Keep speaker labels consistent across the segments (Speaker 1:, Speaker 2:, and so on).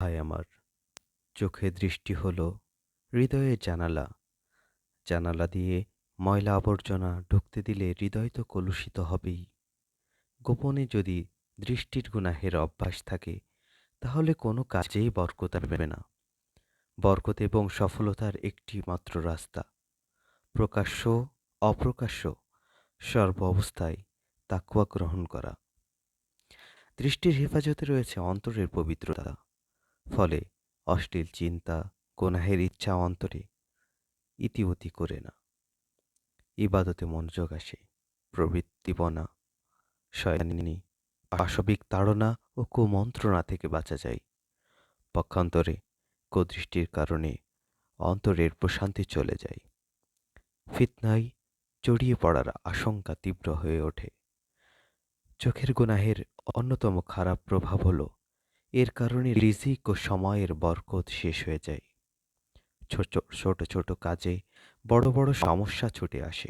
Speaker 1: ভাই আমার। চোখে দৃষ্টি হলো হৃদয়ের জানালা। জানালা দিয়ে ময়লা আবর্জনা ঢুকতে দিলে হৃদয় তো কলুষিত হবেই। গোপনে যদি দৃষ্টির গুনাহের অভ্যাস থাকে, তাহলে কোনো কাজেই বরকত আসবে না। বরকত এবং সফলতার একটি মাত্র রাস্তা। প্রকাশ্য, অপ্রকাশ্য, সর্ব অবস্থায় তাকুয়া গ্রহণ করা। দৃষ্টির হেফাজতে রয়েছে অন্তরের পবিত্রতা। ফলে অশ্লীল চিন্তা গোনাহের ইচ্ছা অন্তরে ইতিউতি করে না। ইবাদতে মনোযোগ আসে প্রবৃত্তিপনা শয়তানি, পাশবিক তাড়না ও কুমন্ত্রণা থেকে বাঁচা যায়। পক্ষান্তরে কুদৃষ্টির কারণে অন্তরের প্রশান্তি চলে যায়। ফিতনায় জড়িয়ে পড়ার আশঙ্কা তীব্র হয়ে ওঠে। চোখের গুনাহের অন্যতম খারাপ প্রভাব হলো এর কারণে রিজিক ও সময়ের বরকত শেষ হয়ে যায়। ছোট ছোট ছোট কাজে বড় বড় সমস্যা ছুটে আসে।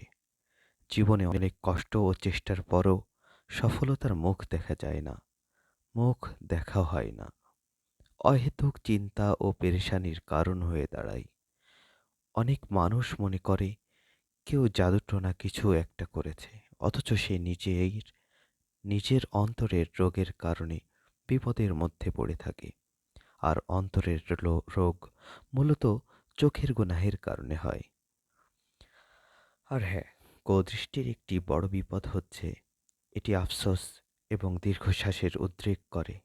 Speaker 1: জীবনে অনেক কষ্ট ও চেষ্টার পরও সফলতার মুখ দেখা যায় না। মুখ দেখা হয় না। অহেতুক চিন্তা ও পেরেশানির কারণ হয়ে দাঁড়ায়। অনেক মানুষ মনে করে, কেউ জাদুটনা কিছু একটা করেছে। অথচ সে নিজেই নিজের অন্তরের রোগের কারণে বিপদের মধ্যে পড়ে থাকে। আর অন্তরের রোগ মূলত চোখের গুনাহের কারণে হয়। আর হ্যাঁ কুদৃষ্টির একটি বড় বিপদ হচ্ছে, এটি আফসোস এবং দীর্ঘশ্বাসের উদ্রেক করে।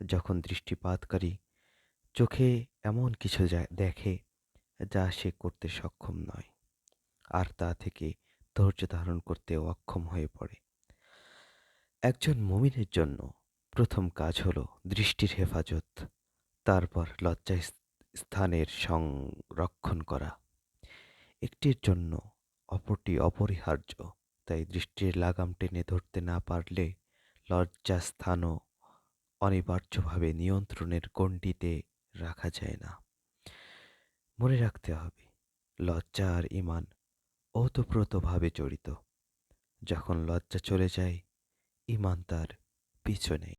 Speaker 1: যখন দৃষ্টিপাতকারী চোখে এমন কিছু দেখে, যা সে করতে সক্ষম নয়, আর তা থেকে ধৈর্য ধারণ করতে অক্ষম হয়ে পড়ে। একজন মুমিনের জন্য প্রথম কাজ হলো দৃষ্টির হেফাজত, তারপর লজ্জা স্থানের সংরক্ষণ করা। একটির জন্য অপরটি অপরিহার্য, তাই দৃষ্টির লাগাম টেনে ধরতে না পারলে লজ্জাস্থানও অনিবার্যভাবে নিয়ন্ত্রণের গণ্ডিতে রাখা যায় না। মনে রাখতে হবে, লজ্জা আর ইমান ওতপ্রোতভাবে জড়িত। যখন লজ্জা চলে যায় ইমান তার পিছনে